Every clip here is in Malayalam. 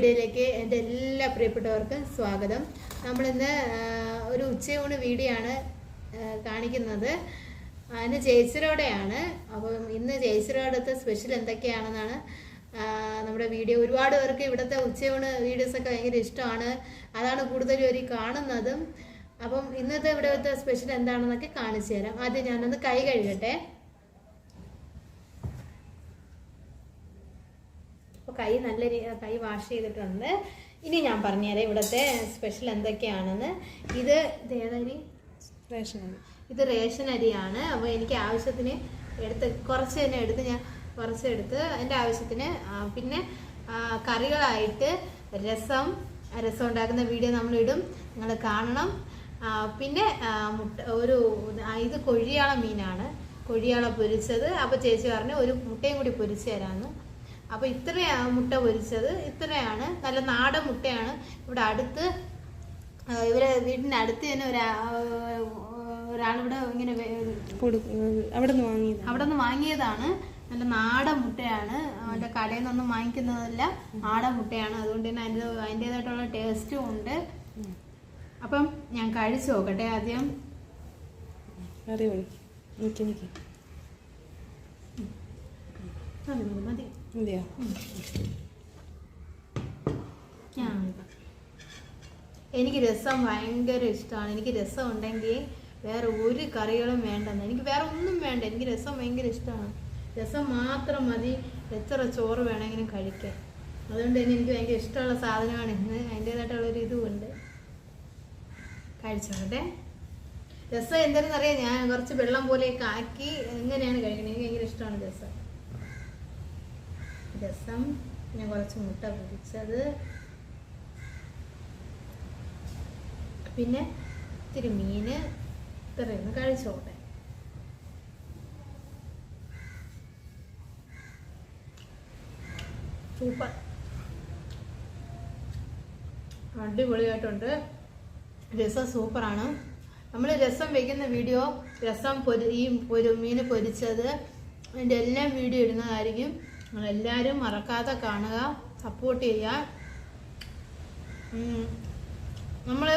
വീഡിയോയിലേക്ക് എന്റെ എല്ലാ പ്രിയപ്പെട്ടവർക്കും സ്വാഗതം. നമ്മളിന്ന് ഒരു ഉച്ചയൂണ് വീഡിയോ ആണ് കാണിക്കുന്നത്. അതിന് ജയശ്രീയോടെയാണ് അപ്പം ഇന്ന് ജയശ്രീയോടത്തെ സ്പെഷ്യൽ എന്തൊക്കെയാണെന്നാണ് നമ്മുടെ വീഡിയോ. ഒരുപാട് പേർക്ക് ഇവിടുത്തെ ഉച്ചയൂണ് വീഡിയോസൊക്കെ ഭയങ്കര ഇഷ്ടമാണ്. അതാണ് കൂടുതലും ഒരു കാണുന്നതും. അപ്പം ഇന്നത്തെ ഇവിടുത്തെ സ്പെഷ്യൽ എന്താണെന്നൊക്കെ കാണിച്ചു തരാം. ആദ്യം ഞാനൊന്ന് കൈ കഴുകട്ടെ. അപ്പോൾ കൈ നല്ല കൈ വാഷ് ചെയ്തിട്ടുണ്ട്. ഇനി ഞാൻ പറഞ്ഞുതരാം ഇവിടുത്തെ സ്പെഷ്യൽ എന്തൊക്കെയാണെന്ന്. ഇത് ഏതരി റേഷൻ ഇത് റേഷൻ അരിയാണ്. അപ്പോൾ എനിക്ക് ആവശ്യത്തിന് എടുത്ത് കുറച്ച് തന്നെ എടുത്ത് ഞാൻ കുറച്ച് എടുത്ത് എന്റെ ആവശ്യത്തിന് പിന്നെ കറികളായിട്ട് രസം രസം ഉണ്ടാക്കുന്ന വീഡിയോ നമ്മളിടും. നിങ്ങൾ കാണണം. പിന്നെ മുട്ട ഒരു ഇത് കൊഴിയാള മീനാണ്. കൊഴിയാള പൊരിച്ചത്. അപ്പോൾ ചേച്ചി പറഞ്ഞു ഒരു മുട്ടയും കൂടി പൊരിച്ചു തരാമെന്ന് അപ്പോൾ ഇത്രയാണ് മുട്ട പൊരിച്ചത് ഇത്രയാണ് നല്ല നാടൻ മുട്ടയാണ് ഇവിടെ അടുത്ത് ഇവരെ വീടിന്റെ അടുത്ത് തന്നെ ഒരാ ഒരാളിവിടെ ഇങ്ങനെ അവിടെ നിന്ന് വാങ്ങിയത് അവിടെ നിന്ന് വാങ്ങിയതാണ് നല്ല നാടൻ മുട്ടയാണ് അവന്റെ കടയിൽ നിന്നൊന്നും വാങ്ങിക്കുന്നതല്ല നാടൻ മുട്ടയാണ് അതുകൊണ്ട് തന്നെ അതിന്റെ അതിന്റേതായിട്ടുള്ള ടേസ്റ്റും ഉണ്ട് അപ്പം ഞാൻ കഴിച്ചു നോക്കട്ടെ ആദ്യം മതി മതി എനിക്ക് രസം ഭയങ്കര ഇഷ്ടമാണ് എനിക്ക് രസം ഉണ്ടെങ്കിൽ വേറെ ഒരു കറികളും വേണ്ടെന്ന്. എനിക്ക് വേറെ ഒന്നും വേണ്ട. എനിക്ക് രസം ഭയങ്കര ഇഷ്ടമാണ് രസം മാത്രം മതി. എത്ര ചോറ് വേണമെങ്കിലും കഴിക്കാൻ അതുകൊണ്ട് തന്നെ എനിക്ക് ഭയങ്കര ഇഷ്ടമുള്ള സാധനമാണ്. ഇന്ന് അതിന്റേതായിട്ടുള്ളൊരു ഇതുമുണ്ട്. കഴിച്ചോട്ടെ രസം എന്താണെന്ന് അറിയാം ഞാൻ കുറച്ച് വെള്ളം പോലെയൊക്കെ ആക്കി എങ്ങനെയാണ് കഴിക്കുന്നത് എനിക്ക് ഭയങ്കര ഇഷ്ടമാണ് രസം. രസം. പിന്നെ കുറച്ച് മുട്ട പൊടിച്ചത് പിന്നെ ഇത്തിരി മീന്. ഇത്രയൊന്ന് കഴിച്ചോട്ടെ. സൂപ്പർ. അടിപൊളിയായിട്ടുണ്ട്. രസം സൂപ്പറാണ്. നമ്മൾ രസം വെക്കുന്ന വീഡിയോ രസം പൊരി ഈ ഒരു മീൻ പൊരിച്ചത് അതിന്റെ എല്ലാം വീഡിയോ ഇടുന്നതായിരിക്കും. നിങ്ങളെല്ലാവരും മറക്കാതെ കാണുക സപ്പോർട്ട് ചെയ്യുക. നമ്മൾ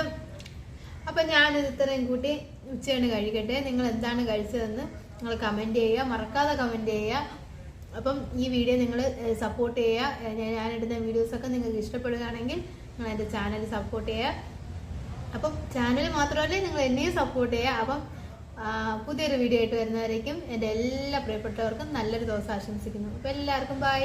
അപ്പം ഞാനിത് ഇത്രയും കൂട്ടി ഉച്ചയാണ് കഴിക്കട്ടെ. നിങ്ങൾ എന്താണ് കഴിച്ചതെന്ന് നിങ്ങൾ കമന്റ് ചെയ്യുക. മറക്കാതെ കമന്റ് ചെയ്യുക. അപ്പം ഈ വീഡിയോ നിങ്ങൾ സപ്പോർട്ട് ചെയ്യുക. ഞാനിടുന്ന വീഡിയോസൊക്കെ നിങ്ങൾക്ക് ഇഷ്ടപ്പെടുകയാണെങ്കിൽ നിങ്ങൾ എന്റെ ചാനൽ സപ്പോർട്ട് ചെയ്യുക. അപ്പം ചാനൽ മാത്രമല്ല നിങ്ങൾ എന്നെയും സപ്പോർട്ട് ചെയ്യുക. അപ്പം പുതിയൊരു വീഡിയോ ആയിട്ട് വരുന്നവരേക്കും എന്റെ എല്ലാ പ്രിയപ്പെട്ടവർക്കും നല്ലൊരു ദിവസം ആശംസിക്കുന്നു. അപ്പം എല്ലാവർക്കും ബൈ